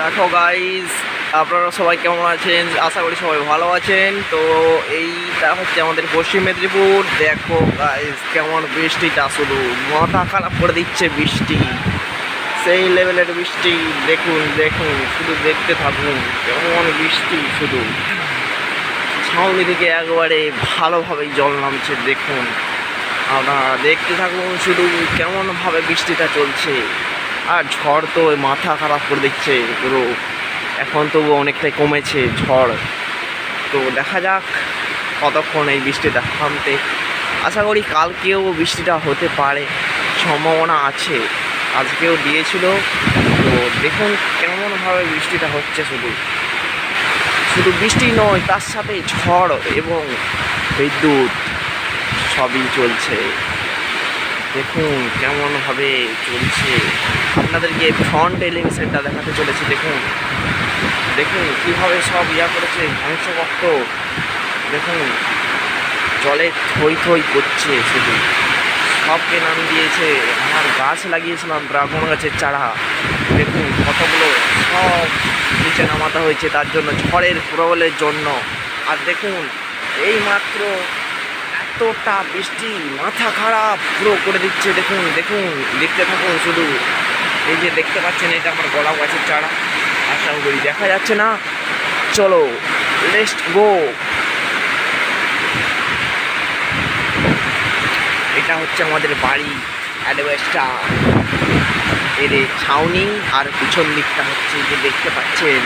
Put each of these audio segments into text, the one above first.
দেখো গাইস আপনারা সবাই কেমন আছেন? আশা করি সবাই ভালো আছেন। তো এইটা হচ্ছে আমাদের পশ্চিম মেদিনীপুর। দেখো গাইস কেমন বৃষ্টিটা শুধু মাথা খারাপ করে দিচ্ছে বৃষ্টি। সেই লেভেলের বৃষ্টি। দেখুন দেখুন, শুধু দেখতে থাকুন, কেমন বৃষ্টি শুধু। ছাউনি থেকে একবারে ভালোভাবেই জল নামছে, দেখুন। আপনারা দেখতে থাকুন শুধু কেমনভাবে বৃষ্টিটা চলছে। আর ঝড় তো মাথা খারাপ করে দিচ্ছে, পুরো এখন তবু অনেকটাই কমেছে ঝড়। তো দেখা যাক কতক্ষণ এই বৃষ্টিটা থামতে। আশা করি কালকেও বৃষ্টিটা হতে পারে, সম্ভাবনা আছে। আজকেও দিয়েছিল, তো দেখুন কেমনভাবে বৃষ্টিটা হচ্ছে শুধু। শুধু বৃষ্টি নয়, তার সাথে ঝড় এবং বিদ্যুৎ সবই চলছে। দেখুন কেমনভাবে চলছে। আপনাদেরকে ফ্রন্ট এলিভেশনটা দেখাতে চলেছি, দেখুন। দেখুন কীভাবে সব ইয়া করেছে ধ্বংসবক্ত দেখুন, জলে থই থই করছে শুধু। সবকে নাম দিয়েছে, আমার গাছ লাগিয়েছিলাম ড্রাগন গাছের চারা। দেখুন কতগুলো সব নিচে নামাতে হয়েছে, তার জন্য ঝড়ের প্রবলের জন্য। আর দেখুন এই মাত্র এতটা বৃষ্টি, মাথা খারাপ। পুরো করে দিচ্ছে, দেখুন দেখুন, দেখতে থাকুন শুধু। এই যে দেখতে পাচ্ছেন, এটা আমার গলা গাছের চারা। আশা করি দেখা যাচ্ছে না। চলো লেস্ট গো। এটা হচ্ছে আমাদের বাড়ি, অ্যাডভেস্টার। এর ছাউনি, আর পিছন দিকটা হচ্ছে যে দেখতে পাচ্ছেন।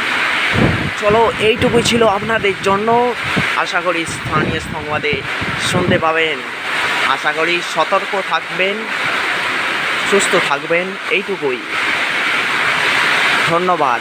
চলো, এইটুকুই ছিল আপনাদের জন্য। আশা করি স্থানীয় সংবাদে শুনতে পাবেন। আশা করি সতর্ক থাকবেন, সুস্থ থাকবেন, এইটুকুই। ধন্যবাদ।